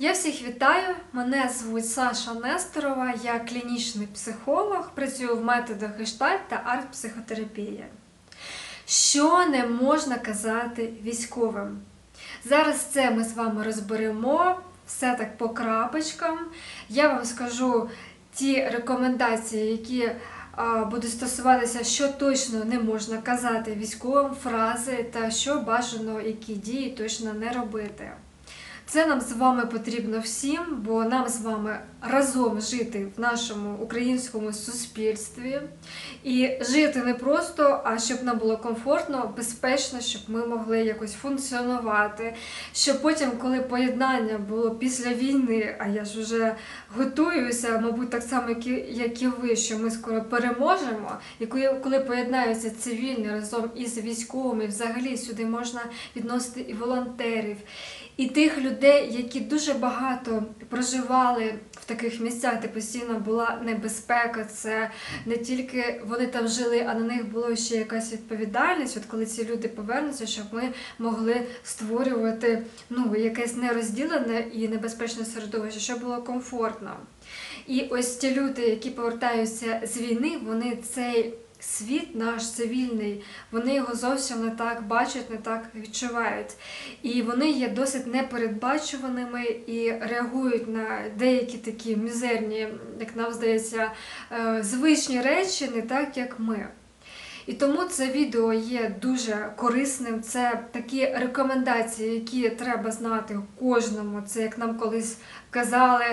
Я всіх вітаю. Мене звуть Саша Несторова, я клінічний психолог, працюю в методах гештальт та арт-психотерапії. Що не можна казати військовим? Зараз це ми з вами розберемо, все так по крапочкам. Я вам скажу ті рекомендації, які будуть стосуватися, що точно не можна казати військовим, фрази та що бажано, які дії точно не робити. Це нам з вами потрібно всім, бо нам з вами разом жити в нашому українському суспільстві і жити не просто, а щоб нам було комфортно, безпечно, щоб ми могли якось функціонувати. Щоб потім, коли поєднання було після війни, а я ж вже готуюся, мабуть, так само, як і, ви, що ми скоро переможемо, і коли, поєднаються цивільні разом із військовими, взагалі сюди можна відносити і волонтерів, і тих людей, які дуже багато проживали в таких місцях, де постійно була небезпека. Це не тільки вони там жили, а на них була ще якась відповідальність. От коли ці люди повернуться, щоб ми могли створювати ну, якесь нерозділене і небезпечне середовище, щоб було комфортно. І ось ті люди, які повертаються з війни, вони цей світ наш цивільний, вони його зовсім не так бачать, не так відчувають. І вони є досить непередбачуваними і реагують на деякі такі мізерні, як нам здається, е, звичні речі, не так, як ми. І тому це відео є дуже корисним. Це такі рекомендації, які треба знати кожному. Це як нам колись казали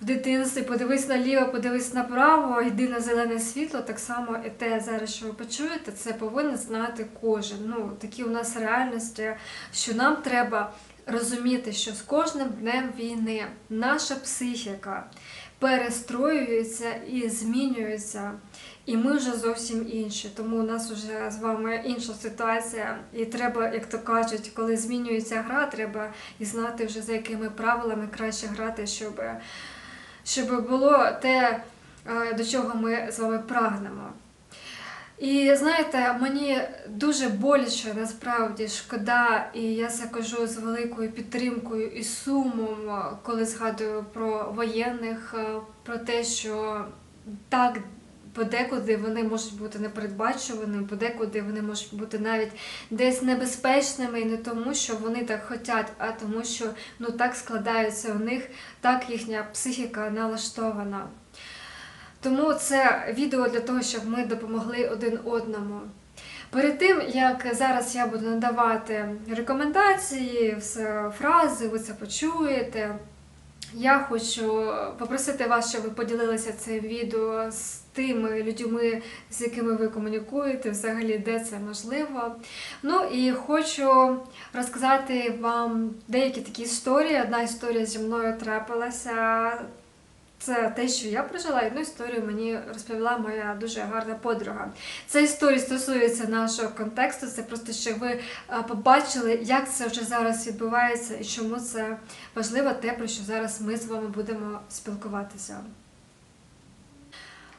в дитинстві: подивись наліво, подивись направо, йди на зелене світло. Так само і те зараз, що ви почуєте, це повинен знати кожен. Ну такі у нас реальності, що нам треба розуміти, що з кожним днем війни наша психіка перестроюється і змінюються. І ми вже зовсім інші, тому у нас вже з вами інша ситуація. І треба, як то кажуть, коли змінюється гра, треба і знати вже за якими правилами краще грати, щоб, щоб було те, е, до чого ми з вами прагнемо. І знаєте, мені дуже боляче насправді шкода, і я це кажу з великою підтримкою і сумом, коли згадую про воєнних, е, про те, що так подекуди вони можуть бути непередбачуваними, подекуди вони можуть бути навіть десь небезпечними, і не тому, що вони так хочуть, а тому, що ну так складається у них, так їхня психіка налаштована. Тому це відео для того, щоб ми допомогли один одному. Перед тим, як зараз я буду надавати рекомендації, фрази, ви це почуєте. Я хочу попросити вас, щоб ви поділилися цим відео з тими людьми, з якими ви комунікуєте, взагалі, де це можливо. Ну і хочу розказати вам деякі такі історії. Одна історія зі мною трапилася. Це те, що я прожила, одну історію мені розповіла моя дуже гарна подруга. Ця історія стосується нашого контексту. Це просто щоб ви побачили, як це вже зараз відбувається і чому це важливо те, про що зараз ми з вами будемо спілкуватися.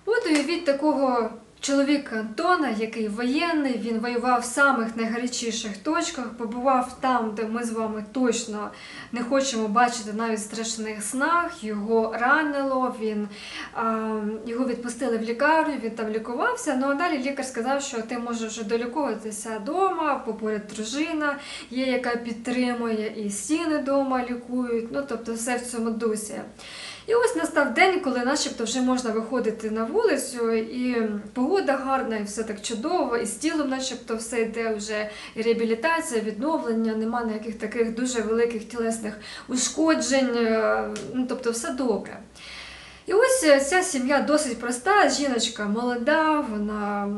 От уявіть такого чоловіка Антона, який воєнний, він воював в самих найгарячіших точках, побував там, де ми з вами точно не хочемо бачити навіть страшних снах. Його ранило, він, а, його відпустили в лікарню, він там лікувався. Ну а далі лікар сказав, що ти можеш вже долікуватися вдома, попоряд дружина є, яка підтримує, і стіни вдома лікують. Ну тобто все в цьому дусі. І ось настав день, коли начебто вже можна виходити на вулицю, і погода гарна, і все так чудово, і з тілом, начебто, все йде вже і реабілітація, відновлення, нема ніяких таких дуже великих тілесних ушкоджень, е, ну тобто все добре. І ось е, ця сім'я досить проста, жіночка молода, вона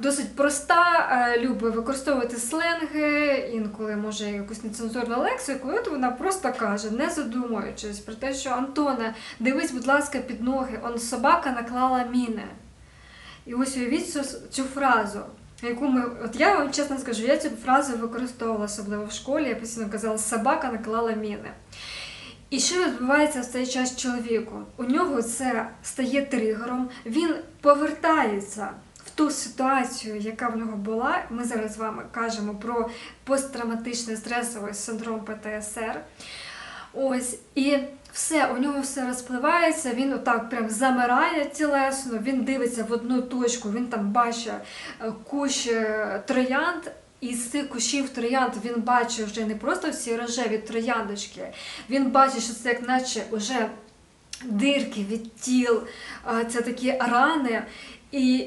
досить проста, е, любить використовувати сленги, інколи може якусь нецензурну лексику. І от вона просто каже, не задумуючись про те, що Антоне, дивись, будь ласка, під ноги, он собака наклала міни. І ось уявіть цю, цю фразу. Яку ми, от я вам чесно скажу, я цю фразу використовувала особливо в школі, я постійно казала, собака наклала міни. І що відбувається в цей час чоловіку? У нього це стає тригером, він повертається ту ситуацію, яка в нього була. Ми зараз з вами кажемо про посттравматичний стресовий синдром ПТСР. Ось і все, у нього все розпливається, він отак прям замирає тілесно, він дивиться в одну точку, він там бачить е, кущ е, троянд. І з цих кущів троянд він бачив вже не просто всі рожеві трояндочки, він бачить, що це як наче вже дирки від тіл, це такі рани, і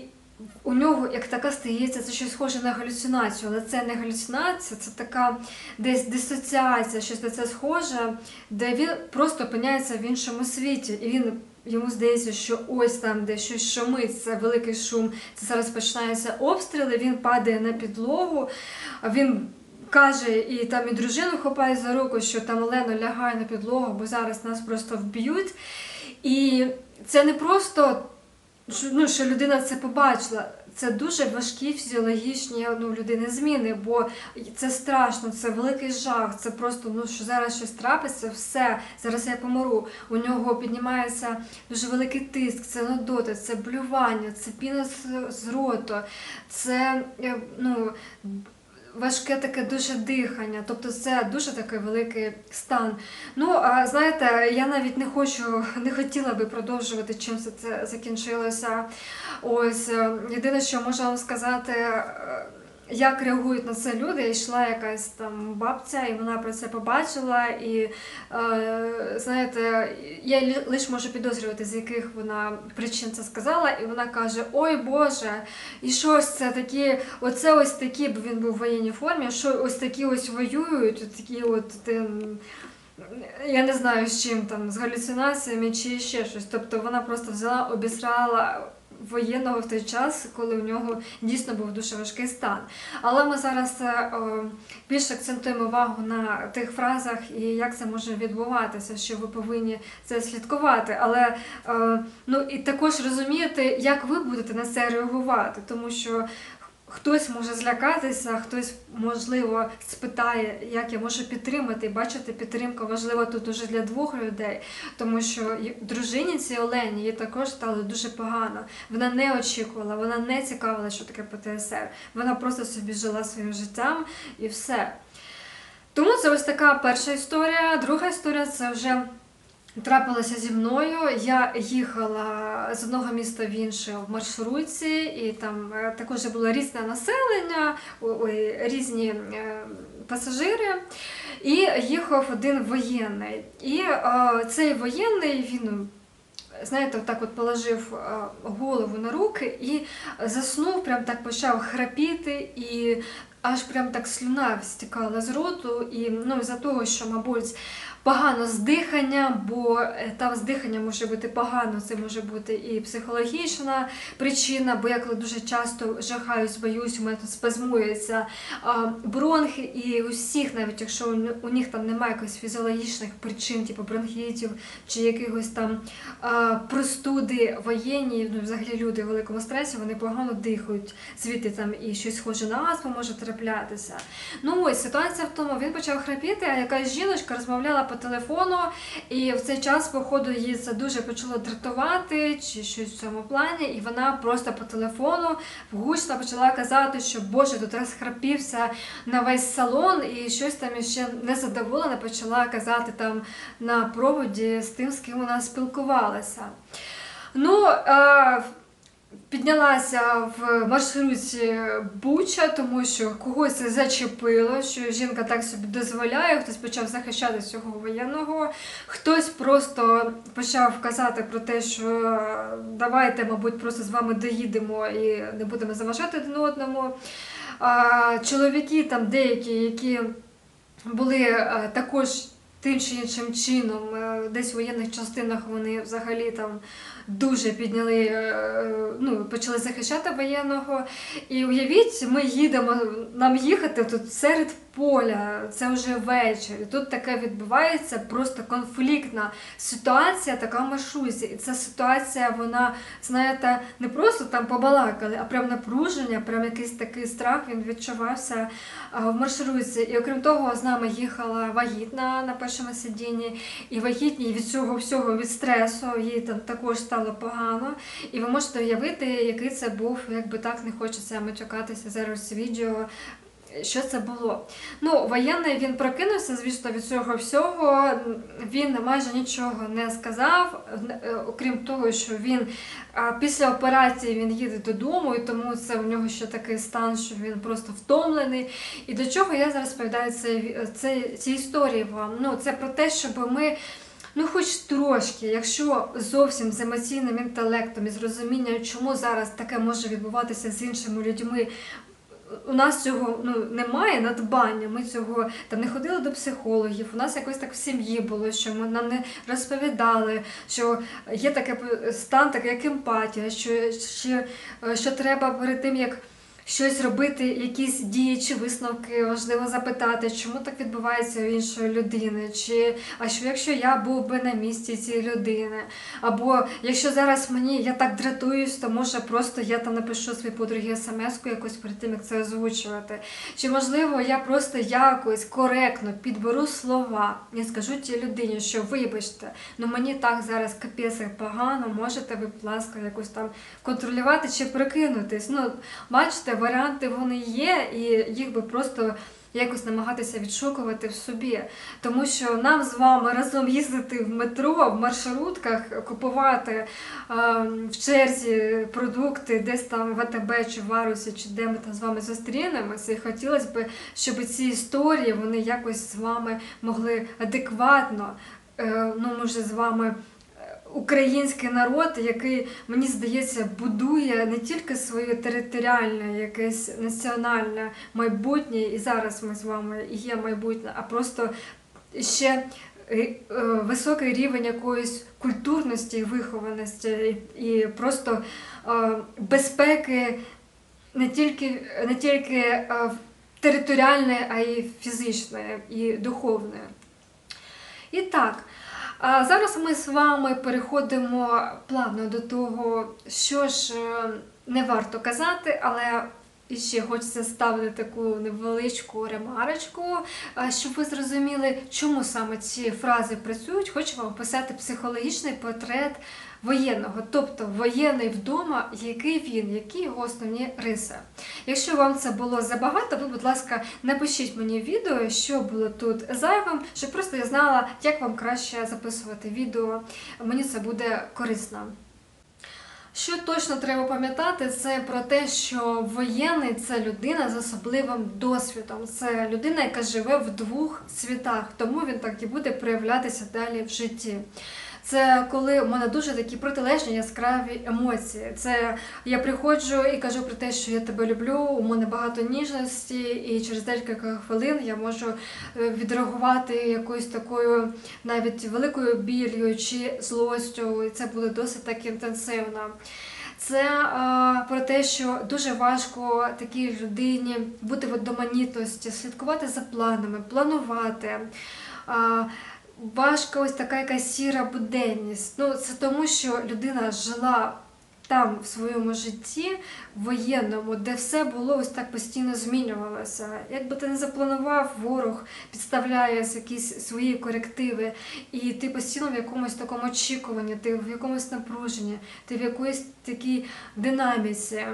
у нього як така стається, це щось схоже на галюцинацію, але це не галюцинація, це така десь дисоціація, щось на це схоже, де він просто опиняється в іншому світі, і він. Йому здається, що ось там, де щось шумить, це великий шум, це зараз починаються обстріли, він падає на підлогу, він каже, і там і дружину хапає за руку, що там Олено лягає на підлогу, бо зараз нас просто вб'ють. І це не просто ну, що людина це побачила. Це дуже важкі фізіологічні ну, людини зміни, бо це страшно, це великий жах. Це просто ну що зараз щось трапиться, все зараз я помру. У нього піднімається дуже великий тиск, це нудота, це блювання, це піна з, роту, це е, ну, важке таке дуже дихання, тобто це дуже такий великий стан. Ну, а знаєте, я навіть не хочу, не хотіла би продовжувати, чим це закінчилося. Ось е, єдине, що можу вам сказати. Як реагують на це люди? Йшла якась там бабця, і вона про це побачила. І е, знаєте, я лише можу підозрювати, з яких вона причин це сказала, і вона каже: Ой Боже, і що ж це такі, оце ось такі, бо він був в воєнній формі, що ось такі ось воюють, от такі от тим. Я не знаю з чим там, з галюцинаціями чи ще щось. Тобто вона просто взяла, обісрала воєнного в той час, коли у нього дійсно був дуже важкий стан. Але ми зараз е, більше акцентуємо увагу на тих фразах і як це може відбуватися, що ви повинні це слідкувати. Але е, ну і також розуміти, як ви будете на це реагувати, тому що. Хтось може злякатися, хтось можливо спитає, як я можу підтримати. Бачите, підтримка важлива тут уже для двох людей, тому що дружині цій Олені їй також стало дуже погано. Вона не очікувала, вона не цікавила, що таке ПТСР. Вона просто собі жила своїм життям і все. Тому це ось така перша історія. Друга історія це вже трапилося зі мною. Я їхала з одного міста в інше в маршрутці, і там е, також було різне населення, різні е, пасажири. І їхав один воєнний. І е, цей воєнний він. Знаєте, так от положив голову на руки і заснув, прям так почав храпіти, і аж прям так слюна стікала з роту. І ну, за того, що, мабуть, погано з диханням, бо е, там з диханням може бути погано, це може бути і психологічна причина, бо я коли дуже часто жахаюсь, боюсь, у мене тут спазмуються бронхи, і у всіх, навіть якщо у, них там немає якихось фізіологічних причин, типу бронхітів чи якихось там простуди воєнні, ну взагалі люди в великому стресі, вони погано дихають, звідти там і щось схоже на астму може траплятися. Ну ось ситуація в тому, він почав храпіти, а якась жіночка розмовляла по телефону, і в цей час, походу, її це дуже почало дратувати, чи щось в цьому плані, і вона просто по телефону гучно почала казати, що Боже, тут розхрапівся на весь салон, і щось там іще незадоволена почала казати там на проводі з тим, з ким вона спілкувалася. Ну, Піднялася в маршруті Буча, тому що когось зачепило, що жінка так собі дозволяє, хтось почав захищати цього воєнного, хтось просто почав казати про те, що давайте, мабуть, просто з вами доїдемо і не будемо заважати один одному. Чоловіки там деякі, які були е, також тим чи іншим чином, е, десь в воєнних частинах вони взагалі там дуже підняли, е, ну, почали захищати воєнного. І уявіть, ми їдемо, нам їхати тут серед поля, це вже вечір. І тут таке відбувається просто конфліктна ситуація, така в маршруті. І ця ситуація, вона, знаєте, не просто там побалакали, а прям напруження, прям якийсь такий страх він відчувався в маршрутці. І окрім того, з нами їхала вагітна на першому сидінні, і вагітній від цього всього від стресу, їй там також стало погано. І ви можете уявити, який це був, якби так не хочеться матюкатися зараз відео. що це було. Ну, воєнний він прокинувся, звісно, від цього всього. Він майже нічого не сказав, е, окрім того, що він після операції він їде додому, і тому це у нього ще такий стан, що він просто втомлений. І до чого я зараз розповідаю це, це, ці історії вам? Ну, це про те, щоб ми. Ну, хоч трошки, якщо зовсім з емоційним інтелектом і з розумінням, чому зараз таке може відбуватися з іншими людьми, у нас цього ну, немає надбання. Ми цього там не ходили до психологів. У нас якось так в сім'ї було, що ми нам не розповідали, що є таке стан, такий як емпатія, що, що, що треба перед тим як щось робити, якісь дії чи висновки, важливо запитати, чому так відбувається у іншої людини, чи а що якщо я був би на місці цієї людини, або якщо зараз мені я так дратуюсь, то може просто я там напишу своїй подругі смс-ку якось перед тим, як це озвучувати. Чи можливо я просто якось коректно підберу слова і скажу тій людині, що вибачте, ну мені так зараз капець погано, можете ви, будь ласка, якось там контролювати чи прикинутись. Ну, бачите, варіанти вони є, і їх би просто якось намагатися відшукувати в собі. Тому що нам з вами разом їздити в метро, в маршрутках, купувати е, в черзі продукти, десь там в АТБ чи в Варусі, чи де ми там з вами зустрінемося. І хотілося б, щоб ці історії вони якось з вами могли адекватно. Е, ну, може, з вами український народ, який, мені здається, будує не тільки своє територіальне, якесь національне майбутнє, і зараз ми з вами є майбутнє, а просто ще е, е, високий рівень якоїсь культурності вихованості, і просто е, безпеки не тільки, не тільки територіальне, а й фізичне і духовне. І так. Зараз ми з вами переходимо плавно до того, що ж е, не варто казати, але і ще хочеться ставити таку невеличку ремарочку, щоб ви зрозуміли, чому саме ці фрази працюють. Хочу вам описати психологічний портрет воєнного, тобто воєнний вдома, який він, які його основні риси. Якщо вам це було забагато, ви, будь ласка, напишіть мені відео, що було тут зайвим, щоб просто я знала, як вам краще записувати відео. Мені це буде корисно. Що точно треба пам'ятати, це про те, що воєнний це людина з особливим досвідом. Це людина, яка живе в двох світах, тому він так і буде проявлятися далі в житті. Це коли у мене дуже такі протилежні яскраві емоції. Це я приходжу і кажу про те, що я тебе люблю, у мене багато ніжності, і через декілька хвилин я можу е, відреагувати якоюсь такою навіть великою біллю чи злостю. І це буде досить так інтенсивно. Це а, про те, що дуже важко такій людині бути в одноманітності, слідкувати за планами, планувати. А, важка ось така якась сіра буденність. Ну, Це тому, що людина жила там в своєму житті воєнному, де все було ось так постійно змінювалося. Якби ти не запланував, ворог підставляє якісь свої корективи, і ти постійно в якомусь такому очікуванні, ти в якомусь напруженні, ти в якоїсь такій динаміці.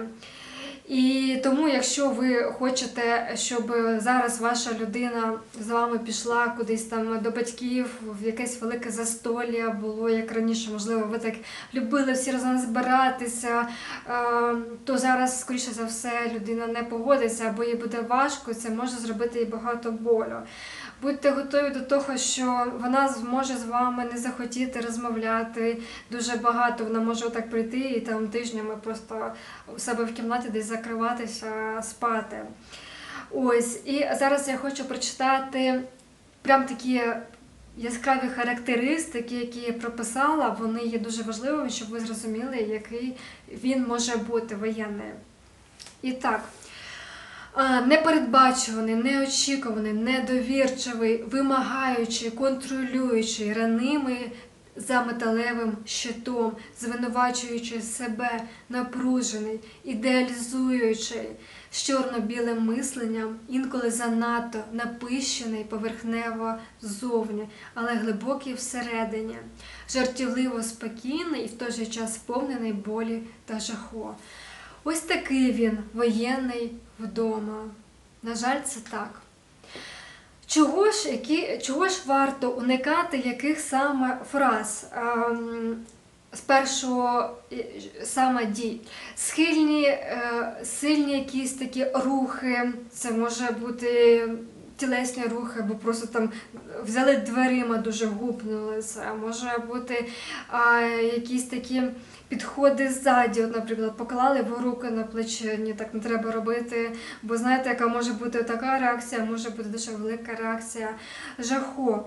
І тому, якщо ви хочете, щоб зараз ваша людина з вами пішла кудись там до батьків, в якесь велике застолля було, як раніше, можливо, ви так любили всі разом збиратися, е, то зараз, скоріше за все, людина не погодиться або їй буде важко, це може зробити їй багато болю. Будьте готові до того, що вона зможе з вами не захотіти розмовляти дуже багато. Вона може так прийти і там тижнями просто у себе в кімнаті десь закриватися, спати. Ось, і зараз я хочу прочитати прям такі яскраві характеристики, які я прописала. Вони є дуже важливими, щоб ви зрозуміли, який він може бути воєнний. І так непередбачуваний, неочікуваний, недовірчивий, вимагаючий, контролюючий, ранимий за металевим щитом, звинувачуючи себе, напружений, ідеалізуючий, з чорно-білим мисленням, інколи занадто напищений поверхнево ззовні, але глибокий всередині, жартівливо спокійний і в той же час сповнений болі та жаху. Ось такий він воєнний вдома. На жаль, це так. Чого ж, які, чого ж варто уникати яких саме фраз? Ем, спершу е, саме дій. Схильні, е, сильні якісь такі рухи, це може бути тілесні рухи, або просто там взяли дверима, дуже гупнули це. Може бути якісь такі підходи ззаді, от, наприклад, поклали його руки на плече, ні, так не треба робити. Бо знаєте, яка може бути така реакція, може бути дуже велика реакція жаху.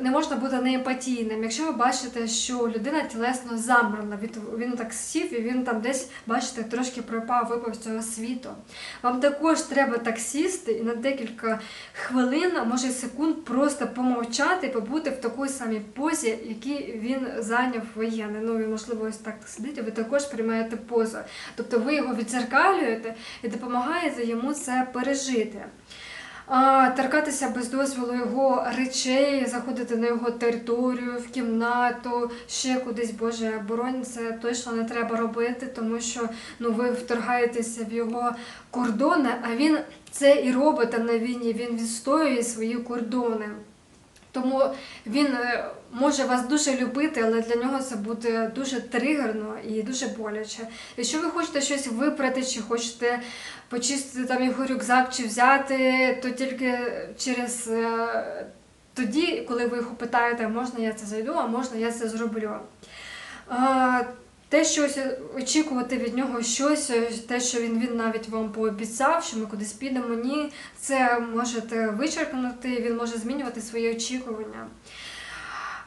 Не можна бути неемпатійним. Якщо ви бачите, що людина тілесно замрана, він так сів і він там десь, бачите, трошки пропав, випав з цього світу. Вам також треба так сісти і на декілька хвилин, може секунд, просто помовчати, побути в такій самій позі, якій він зайняв воєнний. Ну, він, можливо, ось сидить, а ви також приймаєте позу. Тобто ви його відзеркалюєте і допомагаєте йому це пережити. А, торкатися без дозволу його речей, заходити на його територію, в кімнату, ще кудись, Боже, боронь, це точно не треба робити, тому що ну, ви вторгаєтеся в його кордони, а він це і робить там на війні, він відстоює свої кордони. Тому він е, може вас дуже любити, але для нього це буде дуже тригерно і дуже боляче. Якщо ви хочете щось випрати, чи хочете почистити там його рюкзак чи взяти, то тільки через е, тоді, коли ви його питаєте, можна я це зайду, а можна я це зроблю. Те, щось очікувати від нього щось, те, що він, він навіть вам пообіцяв, що ми кудись підемо, ні, це можете вичеркнути, він може змінювати свої очікування.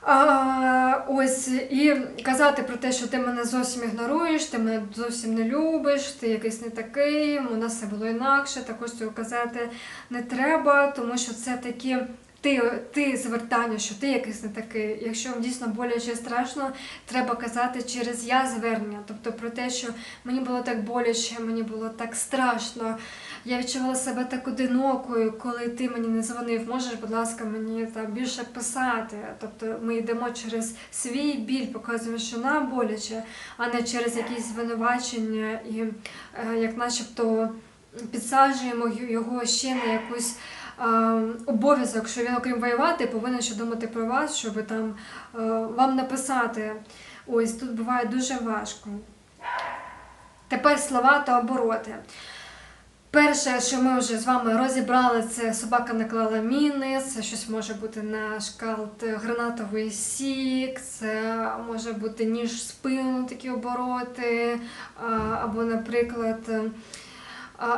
А, ось і казати про те, що ти мене зовсім ігноруєш, ти мене зовсім не любиш, ти якийсь не такий, у нас все було інакше. Також цього казати не треба, тому що це такі. Ти, ти звертання, що ти якийсь не такий. Якщо вам дійсно боляче страшно, треба казати через я звернення. Тобто про те, що мені було так боляче, мені було так страшно. Я відчувала себе так одинокою, коли ти мені не дзвонив. Можеш, будь ласка, мені там більше писати. Тобто ми йдемо через свій біль, показуємо, що нам боляче, а не через якісь звинувачення і е, як начебто підсаджуємо його ще на якусь. Е, Обов'язок, що він, окрім воювати, повинен ще думати про вас, щоб там е, вам написати. Ось тут буває дуже важко. Тепер слова та обороти. Перше, що ми вже з вами розібрали, це собака наклала міни, це щось може бути на шкалт гранатовий сік, це може бути ніж спину, такі обороти, або, наприклад,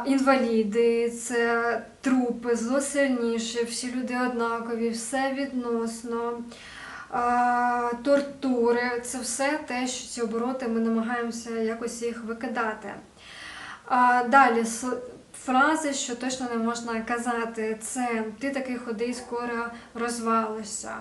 інваліди, це трупи, зло сильніше, всі люди однакові, все відносно. Тортури це все те, що ці обороти ми намагаємося якось їх викидати. Далі фрази, що точно не можна казати, це ти такий худий, скоро розвалишся.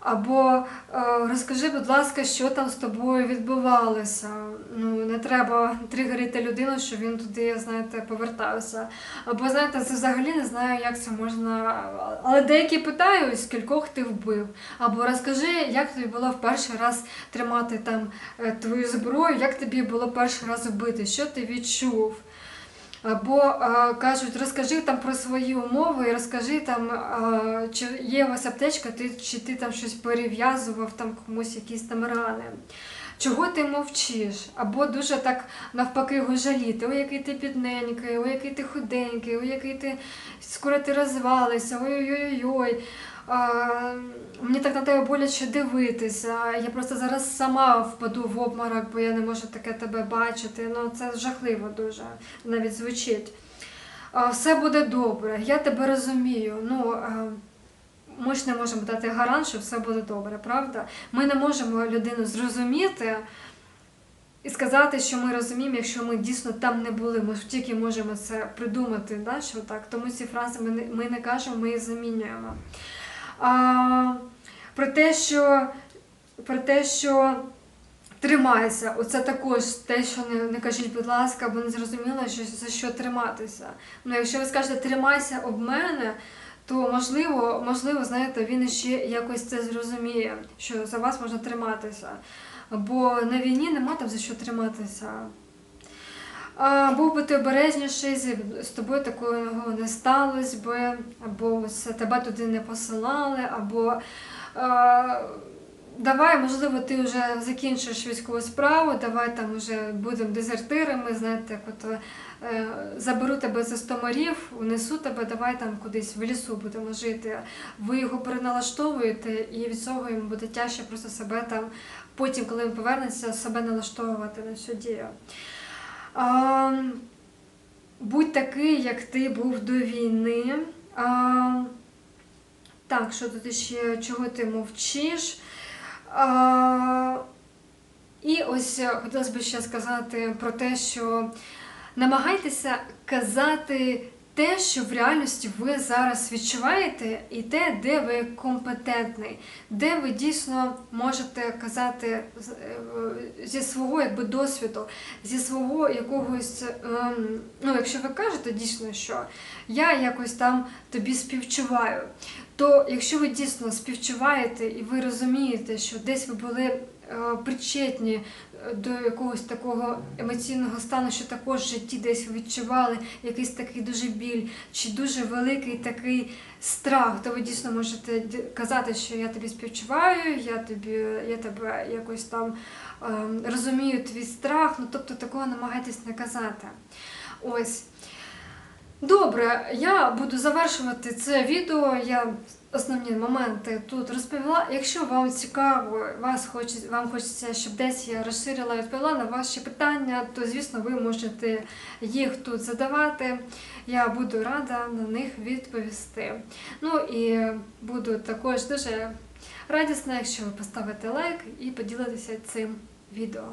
Або е, розкажи, будь ласка, що там з тобою відбувалося. Ну, не треба тригерити людину, що він туди, знаєте, повертався. Або, знаєте, це взагалі не знаю, як це можна. Але деякі питають, скількох ти вбив. Або розкажи, як тобі було в перший раз тримати там е, твою зброю, як тобі було перший раз вбити, що ти відчув. Або кажуть, розкажи там про свої умови, розкажи там, чи є у вас аптечка, чи ти там щось перев'язував, там комусь якісь там рани. Чого ти мовчиш? Або дуже так навпаки його жаліти. Ой, який ти бідненький, ой, який ти худенький, ой, який ти скоро ти розвалися, ой-ой-ой. Мені так на тебе боляче дивитися. Я просто зараз сама впаду в обморок, бо я не можу таке тебе бачити. Ну це жахливо дуже навіть звучить. Все буде добре, я тебе розумію. Ну, ми ж не можемо дати гарант, що все буде добре, правда? Ми не можемо людину зрозуміти і сказати, що ми розуміємо, якщо ми дійсно там не були. Ми ж тільки можемо це придумати, да, що так. Тому ці фрази ми не, ми не кажемо, ми їх замінюємо. Про те, що про те, що тримайся, оце також те, що не, не кажіть, будь ласка, бо не зрозуміло, що, за що триматися. Ну, якщо ви скажете тримайся об мене, то можливо, можливо, знаєте, він ще якось це зрозуміє, що за вас можна триматися. Бо на війні нема там за що триматися. Був би ти обережніший, з, тобою такого не сталося би, або тебе туди не посилали, або давай, можливо, ти вже закінчиш військову справу, давай там вже будемо дезертирами, знаєте, от е, заберу тебе за 100 морів, унесу тебе, давай там кудись в лісу будемо жити. Ви його переналаштовуєте, і від цього йому буде тяжче просто себе там, потім, коли він повернеться, себе налаштовувати на цю дію. А, будь такий, як ти був до війни. А, так, що тут ще, чого ти мовчиш? А, і ось е, хотілося б ще сказати про те, що намагайтеся казати те, що в реальності ви зараз відчуваєте, і те, де ви компетентний, де ви дійсно можете казати е, зі свого якби, досвіду, зі свого якогось, ем, ну, якщо ви кажете дійсно, що я якось там тобі співчуваю, то якщо ви дійсно співчуваєте і ви розумієте, що десь ви були причетні е, до якогось такого емоційного стану, що також в житті десь відчували якийсь такий дуже біль, чи дуже великий такий страх, то ви дійсно можете казати, що я тобі співчуваю, я тобі я тебе якось там ем, розумію твій страх. Ну тобто такого намагайтесь не казати. Ось. Добре, я буду завершувати це відео. Я основні моменти тут розповіла. Якщо вам цікаво, вас хоче, вам хочеться, щоб десь я розширила і відповіла на ваші питання, то звісно ви можете їх тут задавати. Я буду рада на них відповісти. Ну і буду також дуже радісна, якщо ви поставите лайк і поділитеся цим відео.